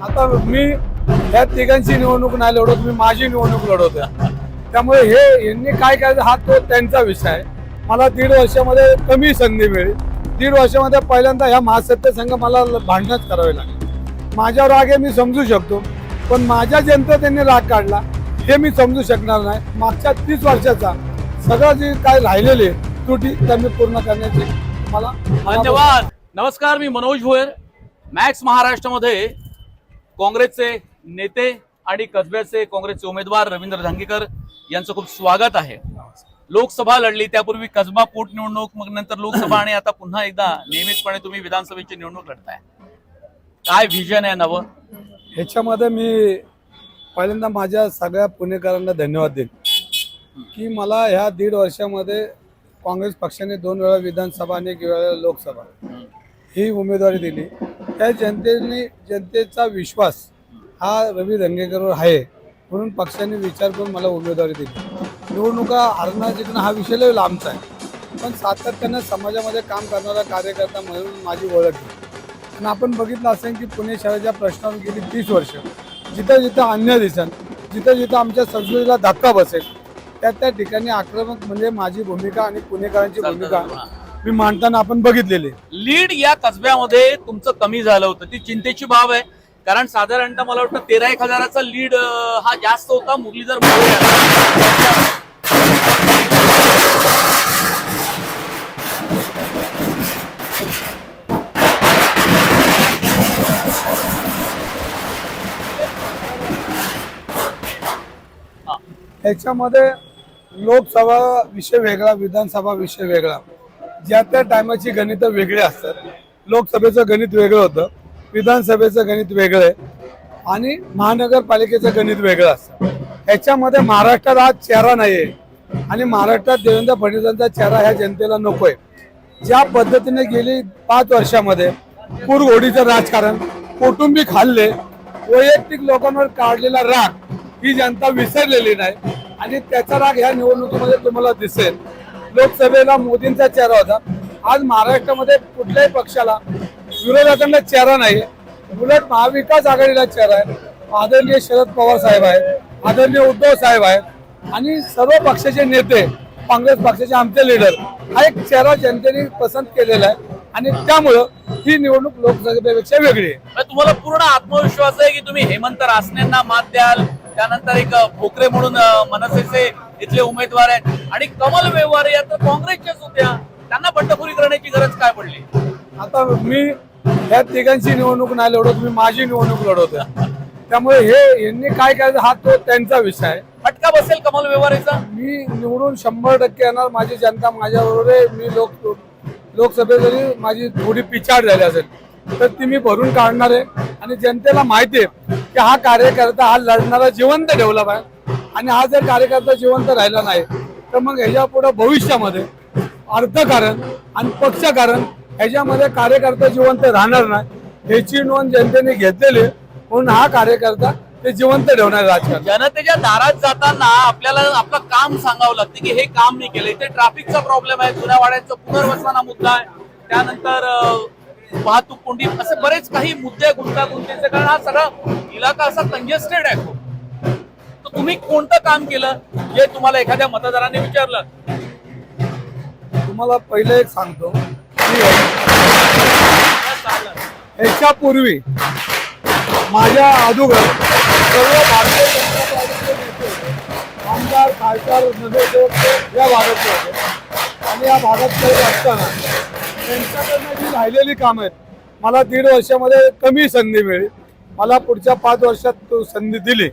आता मी या तिघांची निवडणूक नाही लढवत मी माझी निवडणूक लढवतो त्यामुळे हे यांनी काय करायचं हा तो त्यांचा विषय आहे. मला दीड वर्षामध्ये कमी संधी मिळेल. दीड वर्षामध्ये पहिल्यांदा ह्या महासत्य संघ मला भांडणच करावे लागले. माझ्या राग आहे मी समजू शकतो. पण माझ्या जनतेत त्यांनी राग काढला हे मी समजू शकणार नाही. मागच्या तीस वर्षाचा सगळं जे काय राहिलेले त्रुटी त्यांनी मी पूर्ण करण्याची मला धन्यवाद. नमस्कार मी मनोज भोयर. मॅक्स महाराष्ट्रामध्ये काँग्रेसचे नेते आणि कसब्याचे काँग्रेसचे उमेदवार रवींद्र धांगेकर यांचं खूप स्वागत आहे. लोकसभा लढली त्यापूर्वी कसबा पोटनिवडणूक मग नंतर लोकसभा आणि आता पुन्हा एकदा नियमितपणे तुम्ही विधानसभेची निवडणूक लढताय. काय व्हिजन आहे नवं? ह्याच्यामध्ये मी पहिल्यांदा माझ्या सगळ्या पुणेकरांना धन्यवाद देईन. की मला ह्या दीड वर्षामध्ये काँग्रेस पक्षाने दोन वेळा विधानसभा आणि एक वेळा लोकसभा. ही उमेदवारी दिली. त्या जनतेने जनतेचा विश्वास हा रवी दंगेकरवर आहे म्हणून पक्षाने विचार करून मला उमेदवारी दिली. निवडणुका हरणं जिंकणं हा विषय लय लांबचा आहे. पण सातत्यानं समाजामध्ये काम करणारा कार्यकर्ता म्हणून माझी ओळख आहे. आणि आपण बघितलं असेल की पुणे शहराच्या प्रश्नावर गेली तीस वर्ष जिथं जिथं अन्य दिसन जिथं जिथं आमच्या संस्कृतीला धक्का बसेल त्या त्या ठिकाणी आक्रमक म्हणजे माझी भूमिका आणि पुणेकरांची भूमिका मी मांडताना आपण बघितलेली. लीड या कसब्यामध्ये तुमचं कमी झालं होतं ती चिंतेची बाब आहे कारण साधारणतः मला वाटतं तेरा एक हजाराचा लीड हा जास्त होता मुरलीधर मोहोळ यांचा. ह्याच्यामध्ये लोकसभा विषय वेगळा विधानसभा विषय वेगळा ज्या त्या टायमाची गणितं वेगळी असतात. लोकसभेचं गणित वेगळं होतं विधानसभेचं गणित वेगळं आहे आणि महानगरपालिकेचं गणित वेगळं असतं. ह्याच्यामध्ये महाराष्ट्रात आज चेहरा नाही आहे आणि महाराष्ट्रात देवेंद्र फडणवीसांचा चेहरा ह्या जनतेला नकोय. ज्या पद्धतीने गेली पाच वर्षामध्ये पूरघोडीचं राजकारण कौटुंबिक हल्ले वैयक्तिक लोकांवर काढलेला राग ही जनता विसरलेली नाही आणि त्याचा राग ह्या निवडणुकीमध्ये तुम्हाला दिसेल. लोकसभेला मोदींचा चेहरा होता. आज महाराष्ट्रामध्ये कुठल्याही पक्षाला विरोधकांना चेहरा नाही उलट महाविकास आघाडीला चेहरा आहे. आदरणीय शरद पवार साहेब आहेत आदरणीय उद्धव साहेब आहेत आणि सर्व पक्षाचे नेते काँग्रेस पक्षाचे आमचे लीडर हा एक चेहरा जनतेने पसंत केलेला आहे. आणि त्यामुळं ही निवडणूक लोकसभेपेक्षा वेगळी आहे. तुम्हाला पूर्ण आत्मविश्वास आहे की तुम्ही हेमंत रासनेंना मात द्याल? त्यानंतर एक भोकरे म्हणून मनसेचे इथले उमेदवार आहेत. आणि कमल व्यवहार या तर काँग्रेसच्याच होत्या. त्यांना बंडखोरी करण्याची गरज काय पडली? आता मी ह्या तिघांची निवडणूक नाही लढवत मी माझी निवडणूक लढवतोय. त्यामुळे हे यांनी काय करायचं हा तो त्यांचा विषय आहे. फटका बसेल कमल व्यवहारेचा? मी निवडून शंभर टक्के येणार माझी जनता माझ्याबरोबर आहे. मी लोक लोकसभेत जरी माझी थोडी पिछाड झाली असेल तर ती मी भरून काढणार आहे. आणि जनतेला माहिती आहे की हा कार्यकर्ता हा लढणारा जिवंत ठेवला पाहिजे आणि हा जर कार्यकर्ता जिवंत राहिला नाही तर मग ह्याच्या पुढे भविष्यामध्ये अर्थकारण आणि पक्षकारण ह्याच्यामध्ये कार्यकर्ता जिवंत राहणार नाही ह्याची नोंद जनतेने घेतलेली म्हणून हा कार्यकर्ता ते जिवंत ठेवणार राजकारण. जनतेच्या दारात जाताना आपल्याला आपलं काम सांगावं लागतं की हे काम मी केलं. इथे ट्रॅफिकचा प्रॉब्लेम आहे जुन्या वाड्यांचा पुनर्वसनाचा मुद्दा आहे. त्यानंतर वाहतूक कोंडी असे बरेच काही मुद्दे गुंतागुंतीचे कारण हा सगळा इलाका असा कंजेस्टेड आहे खूप. तुम्ही कोणतं काम केलं जे तुम्हाला एखाद्या मतदाराने विचारलं? तुम्हाला पहिलं एक सांगतो? ह्याच्यापूर्वी माझ्या अगोदर सर्व भारतीय जनता पार्टीचे नेते आमदार खासदार नगरसेवक या भागातले होते. आणि या भागात असताना त्यांच्याकडनं जी राहिलेली कामं आहेत मला दीड वर्षामध्ये कमी संधी मिळेल. मला पुढच्या पाच वर्षात संधी दिली.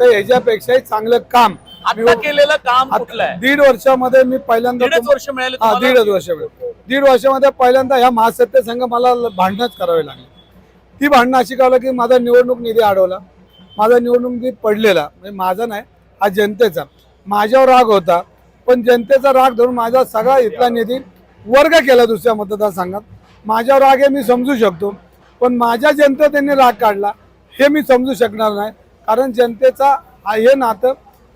तर ह्याच्यापेक्षाही चांगलं काम आता केलेलं काम कुठलं आहे? दीड वर्षामध्ये मी पहिल्यांदा दीडच वर्ष मिळाले हा तुम्हाला? दीडच वर्ष मिळाले. दीड वर्षामध्ये पहिल्यांदा ह्या महासत्य संघ मला ल- भांडणच करावे लागले. ती भांडणं अशी कळलं की माझा निवडणूक निधी अडवला. माझा निवडणूक निधी पडलेला. म्हणजे माझा नाही हा जनतेचा. माझ्यावर राग होता. पण जनतेचा राग धरून माझा सगळा इथला निधी वर्ग केला दुसऱ्या मतदारसंघात. माझ्यावर राग आहे मी समजू शकतो. पण माझ्या जनते त्यांनी राग काढला हे मी समजू शकणार नाही. कारण जनतेचा हे नातं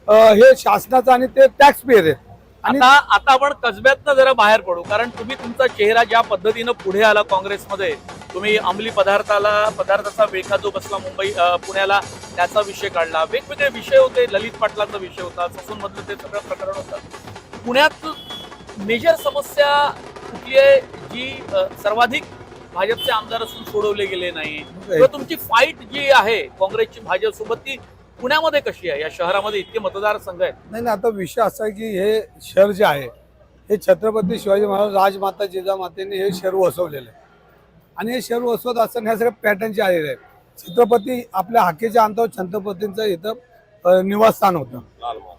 हे शासनाचं आणि ते टॅक्स पेयर आहे आणि आता आता आपण कसब्यातनं जरा बाहेर पडू कारण तुम्ही तुमचा चेहरा ज्या पद्धतीनं पुढे आला काँग्रेसमध्ये तुम्ही अंमली पदार्थाला पदार्थाचा वेखा जो बसला मुंबई पुण्याला त्याचा विषय काढला. वेगवेगळे विषय होते ललित पाटलाचा विषय होता ससून मधलं ते सगळं प्रकरण होतं. पुण्यात मेजर समस्या कुठली आहे जी सर्वाधिक भाजपचे आमदार असून सोडवले गेले नाही. किंवा तुमची फाईट जी आहे काँग्रेसची भाजपसोबत ती पुण्यामध्ये कशी आहे? या शहरामध्ये इतके मतदारसंघ आहेत. नाही नाही आता विषय असा आहे की हे शहर जे आहे हे छत्रपती शिवाजी महाराज राजमाता जिजामातेने हे शहर वसवलेलं आहे. आणि हे शहर वसवत असताना ह्या सगळ्या पॅटर्नचे आलेले आहेत. छत्रपती आपल्या हाकेच्या अंतावर छत्रपतींचं इथं निवासस्थान होतं.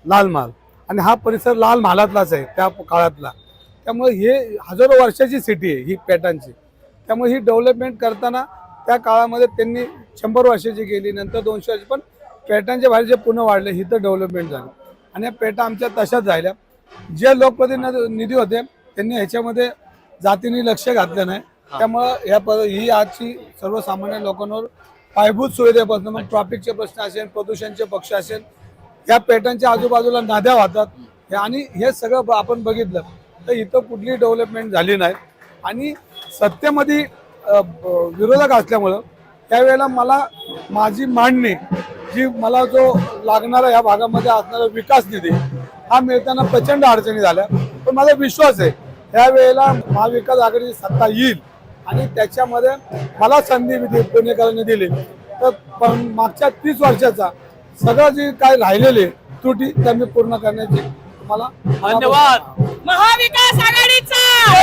लाल महाल. आणि हा परिसर लाल महालातलाच आहे त्या काळातला. त्यामुळे हे हजारो वर्षाची सिटी आहे ही पॅटर्नची त्यामुळे ही डेव्हलपमेंट करताना त्या काळामध्ये त्यांनी शंभर वर्षाची गेली नंतर दोनशे वर्ष पण पॅटर्नच्या बाहेर जे पुन्हा वाढले ही तर डेव्हलपमेंट झाली. आणि या पेटा आमच्या तशाच राहिल्या. जे लोकप्रतिनिधी होते त्यांनी ह्याच्यामध्ये जातीने लक्ष घातलं नाही. त्यामुळं ह्या प ही आजची सर्वसामान्य लोकांवर पायाभूत सुविधेपासून मग ट्रॅफिकचे प्रश्न असेल प्रदूषणचे पक्ष असेल या पॅटर्नच्या आजूबाजूला नद्या वाहतात. हे- आणि हे सगळं आपण बघितलं तर इथं कुठली डेव्हलपमेंट झाली नाही. आणि सत्तेमध्ये विरोधक असल्यामुळं त्यावेळेला मला माझी मांडणी जी मला जो लागणारा या भागामध्ये असणारा विकास निधी हा मिळताना प्रचंड अडचणी झाल्या. पण माझा विश्वास आहे या वेळेला महाविकास आघाडीची सत्ता येईल आणि त्याच्यामध्ये मला संधी पुणेकरांनी दिली. तर पण मागच्या तीस वर्षाचा सगळं जे काय राहिलेले त्रुटी त्या मी पूर्ण करण्याची मला धन्यवाद.